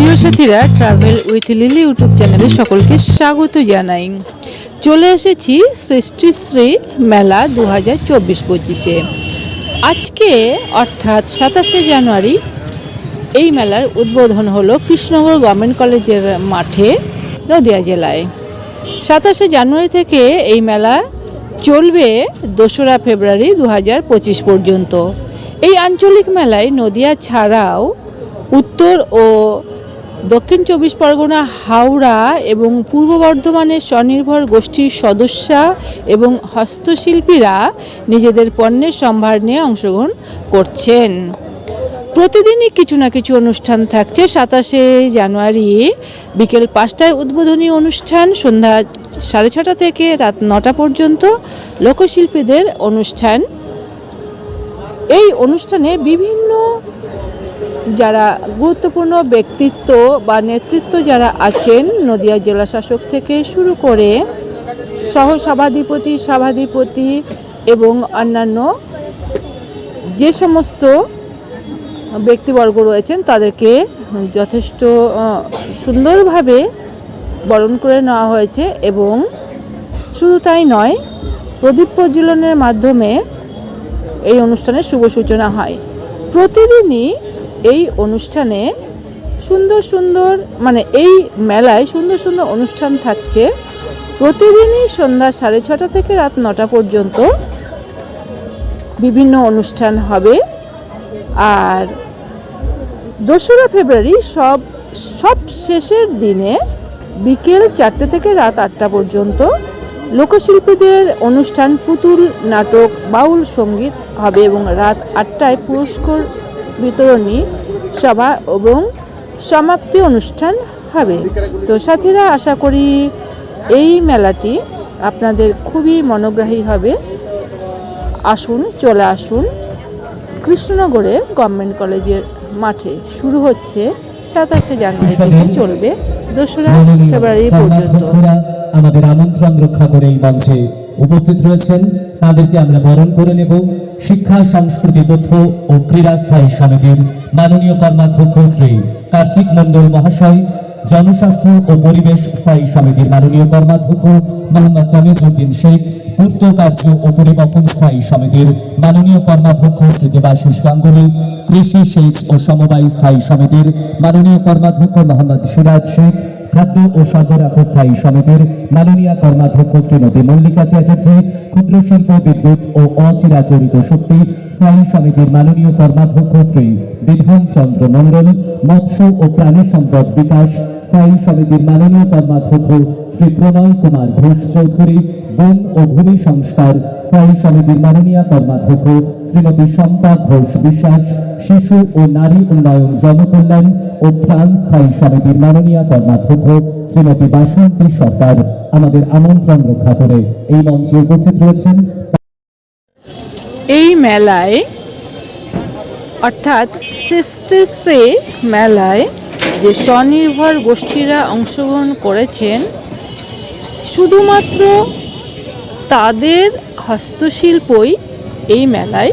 প্রিয় সাথীরা travel with lily YouTube চ্যানেলে সকলকে স্বাগত জানাই। চলে এসেছি সৃষ্টি শ্রী মেলা দু হাজার চব্বিশ পঁচিশে। আজকে, অর্থাৎ সাতাশে জানুয়ারি, এই মেলার উদ্বোধন হলো কৃষ্ণনগর গভর্নমেন্ট কলেজের মাঠে, নদিয়া জেলায়। সাতাশে জানুয়ারি থেকে এই মেলা চলবে দোসরা ফেব্রুয়ারি দু হাজার পঁচিশ পর্যন্ত। এই আঞ্চলিক মেলায় নদিয়া ছাড়াও উত্তর ও দক্ষিণ চব্বিশ পরগনা, হাওড়া এবং পূর্ব বর্ধমানের স্বনির্ভর গোষ্ঠীর সদস্যা এবং হস্তশিল্পীরা নিজেদের পণ্যের সম্ভার নিয়ে অংশগ্রহণ করছেন। প্রতিদিনই কিছু না কিছু অনুষ্ঠান থাকছে সাতাশে জানুয়ারি। বিকেল পাঁচটায় উদ্বোধনী অনুষ্ঠান, সন্ধ্যা সাড়ে ছটা থেকে রাত নটা পর্যন্ত লোকশিল্পীদের অনুষ্ঠান। এই অনুষ্ঠানে বিভিন্ন যারা গুরুত্বপূর্ণ ব্যক্তিত্ব বা নেতৃত্ব যারা আছেন নদিয়া জেলা শাসক থেকে শুরু করে সহ সভাধিপতি সভাধিপতি এবং অন্যান্য যে সমস্ত ব্যক্তিবর্গ রয়েছেন তাদেরকে যথেষ্ট সুন্দরভাবে বরণ করে নেওয়া হয়েছে এবং শুধু তাই নয়, প্রদীপ প্রজ্বলনের মাধ্যমে এই অনুষ্ঠানের শুভ সূচনা হয়। প্রতিদিনই এই অনুষ্ঠানে সুন্দর সুন্দর মানে এই মেলায় সুন্দর সুন্দর অনুষ্ঠান থাকছে। প্রতিদিনই সন্ধ্যা সাড়ে ছটা থেকে রাত নটা পর্যন্ত বিভিন্ন অনুষ্ঠান হবে। আর দোসরা ফেব্রুয়ারি সব সব শেষের দিনে বিকেল চারটে থেকে রাত আটটা পর্যন্ত লোকশিল্পীদের অনুষ্ঠান পুতুল, নাটক, বাউল সংগীত হবে এবং রাত আটটায় পুরস্কার বিতরণী সভা এবং সমাপ্তি অনুষ্ঠান হবে। তো সাথীরা আশা করি এই মেলাটি আপনাদের খুবই মনোগ্রাহী হবে। আসুন চলে আসুন। কৃষ্ণনগরে গভর্নমেন্ট কলেজের মাঠে শুরু হচ্ছে সাতাশে জানুয়ারি থেকে চলবে দোসরা ফেব্রুয়ারি পর্যন্ত। আমাদের আমন্ত্রণ রক্ষা করে এই মঞ্চে উপস্থিত রয়েছেন। তাদেরকে আমরা বরণ করে নেব। শিক্ষা, সংস্কৃতি, তথ্য ও ক্রীড়া স্থায়ী সমিতির মাননীয় কর্মাধ্যক্ষ শ্রী কার্তিক মণ্ডল মহাশয়, জনস্বাস্থ্য ও পরিবেশ স্থায়ী সমিতির মাননীয় কর্মাধ্যক্ষ মোহাম্মদ তামিজউদ্দিন শেখ, পূর্ত কার্য ও পরিবহন স্থায়ী সমিতির মাননীয় কর্মাধ্যক্ষ শ্রী দেবাশিস গাঙ্গুলি, কৃষি, সেচ ও সমবায় স্থায়ী সমিতির মাননীয় কর্মাধ্যক্ষ মোহাম্মদ সিরাজ শেখ খাদ্য ও সরবরাহ স্থায়ী সমিতির মাননীয় কর্মাধ্যক্ষ শ্রীমতী মল্লিকা চ্যাটার্জি ক্ষুদ্র শিল্প, বিদ্যুৎ ও অচিরাচরিত শক্তি স্থায়ী সমিতির মাননীয় কর্মাধ্যক্ষ শ্রী বিধান চন্দ্র মন্ডল মৎস্য ও প্রাণী সম্পদ বিকাশ স্থায়ী সমিতির মাননীয় কর্মাধ্যক্ষ শ্রী প্রণয় কুমার ঘোষ চৌধুরী বন ও ভূমি সংস্কার, স্থায়ী সমিতির মাননীয় কর্মাধ্যক্ষ শ্রীমতী শম্পা ঘোষ বিশ্বাস, শিশু ও নারী উন্নয়ন, জনকল্যাণ ও ত্রাণ স্থায়ী সমিতির মাননীয় কর্মাধ্যক্ষ শ্রীমতী বাসন্তী সরকার। আমাদের আমন্ত্রণ রক্ষা করে এই মঞ্চে উপস্থিত রয়েছেন এই মেলায়, অর্থাৎ শ্রেষ্ঠশ্রী মেলায় যে স্বনির্ভর গোষ্ঠীরা অংশগ্রহণ করেছেন, শুধুমাত্র তাদের হস্তশিল্পই এই মেলায়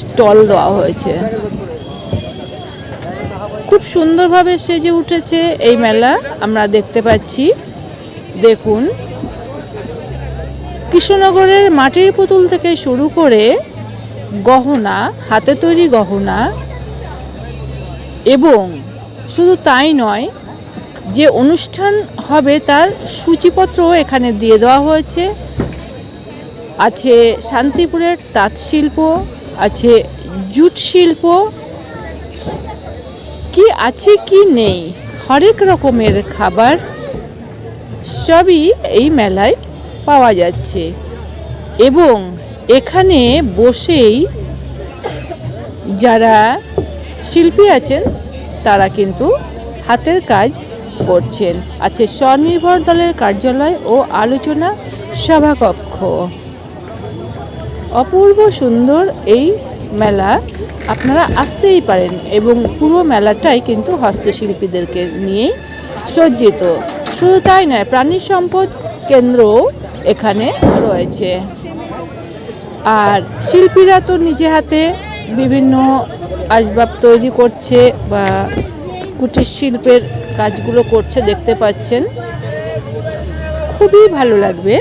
স্টল দেওয়া হয়েছে। খুব সুন্দরভাবে সেজে উঠেছে এই মেলা, আমরা দেখতে পাচ্ছি। দেখুন, কৃষ্ণনগরের মাটির পুতুল থেকে শুরু করে গহনা, হাতে তৈরি গহনা, এবং শুধু তাই নয় যে অনুষ্ঠান হবে তার সূচিপত্রও এখানে দিয়ে দেওয়া হয়েছে। আছে শান্তিপুরের তাঁত শিল্প আছে জুট শিল্প। কি আছে কি নেই? হরেক রকমের খাবার সবই এই মেলায় পাওয়া যাচ্ছে। এবং এখানে বসেই যারা শিল্পী আছেন, তারা কিন্তু হাতের কাজ করছেন। আছে স্বনির্ভর দলের কার্যালয় ও আলোচনা সভাকক্ষ। অপূর্ব সুন্দর এই মেলা আপনারা আসতেই পারেন এবং পুরো মেলাটাই কিন্তু হস্তশিল্পীদেরকে নিয়েই সজ্জিত। শুধু তাই নয়, প্রাণী সম্পদ কেন্দ্রও এখানে রয়েছে। আর শিল্পীরা তো নিজে হাতে বিভিন্ন আসবাব তৈরি করছে বা কুটির শিল্পের কাজগুলো করছে দেখতে পাচ্ছেন। খুবই ভালো লাগবে।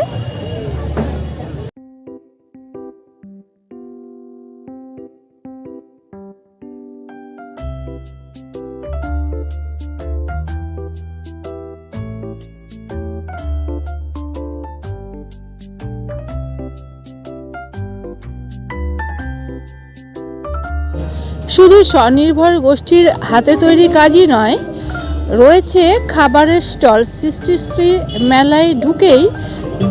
শুধু স্বনির্ভর গোষ্ঠীর হাতে তৈরি কাজই নয়, রয়েছে খাবারের স্টল। সৃষ্টিশ্রী মেলায় ঢুকেই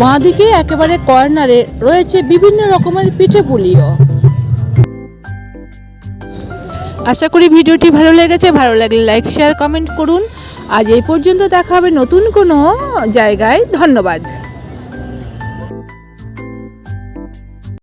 বাঁদিকে একেবারে কর্নারে রয়েছে বিভিন্ন রকমের পিঠে পুলিও। আশা করি ভিডিওটি ভালো লেগেছে। ভালো লাগলে লাইক, শেয়ার, কমেন্ট করুন। আজ এই পর্যন্ত দেখা হবে নতুন কোনো জায়গায়। ধন্যবাদ।